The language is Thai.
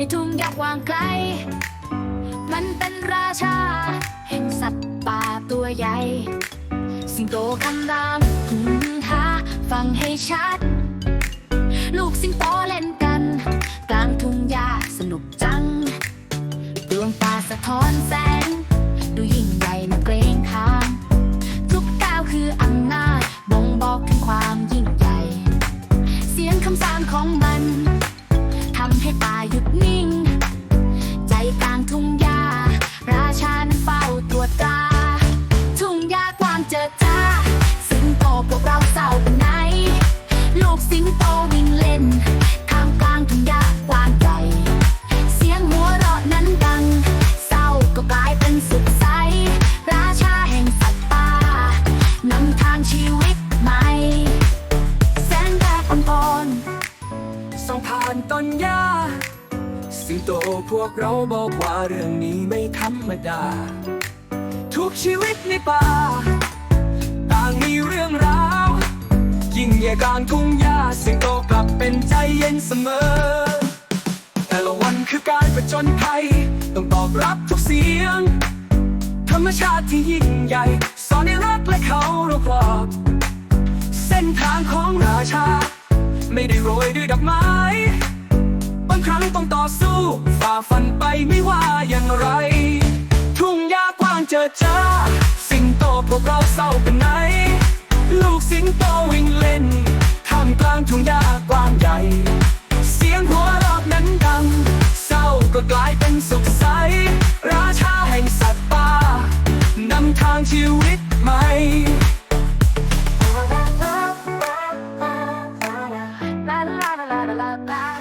ในทุ่งหญ้ากว้างไกล มันเป็นราชา แห่งสัตว์ป่าตัวใหญ่ สิงโตคำรามหืมหาฟังให้ชัด ลูกสิงโตเล่นกัน กลางทุ่งหญ้าสนุกจัง ดวงตาสะท้อนแสง ดูยิ่งใหญ่น่เกรงขามทุกก้าวคืออำนาจบ่งบอกถึงความยิ่งใหญ่ เสียงคำสานของมัน ทำให้ตาหยุดนิ่ง ผ่านต้นหญ้าสิงโตพวกเราบอกว่าเรื่องนี้ไม่ธรรมดา ทุกชีวิตในป่า ต่างมีเรื่องราว ยิ่งใหญ่กลางทุ่งหญ้าสิงโตกลับเป็นใจเย็นเสมอ แต่ละวันคือการประจนภัย ต้องตอบรับทุกเสียง ธรรมชาติที่ยิ่งใหญ่ สอนให้รักและเขารอบรอบเส้นทางของราชา ไม่ได้โรยด้วยดอกไม้ บางครั้งต้องต่อสู้ฝ่าฟันไปไม่ว่าอย่างไร ทุ่งหญ้ากว้างเจอจ้า สิงโตพวกเราเศร้าเป็นไหน ลูกสิงโตวิ่งเล่นท่ามกลางทุ่งหญ้ากว้างใหญ่ เสียงหัวเราะนั้นดัง เศร้าก็กลายเป็นสุขใส ราชาแห่งสัตว์ป่านำทางชีวิตใหม่ลาา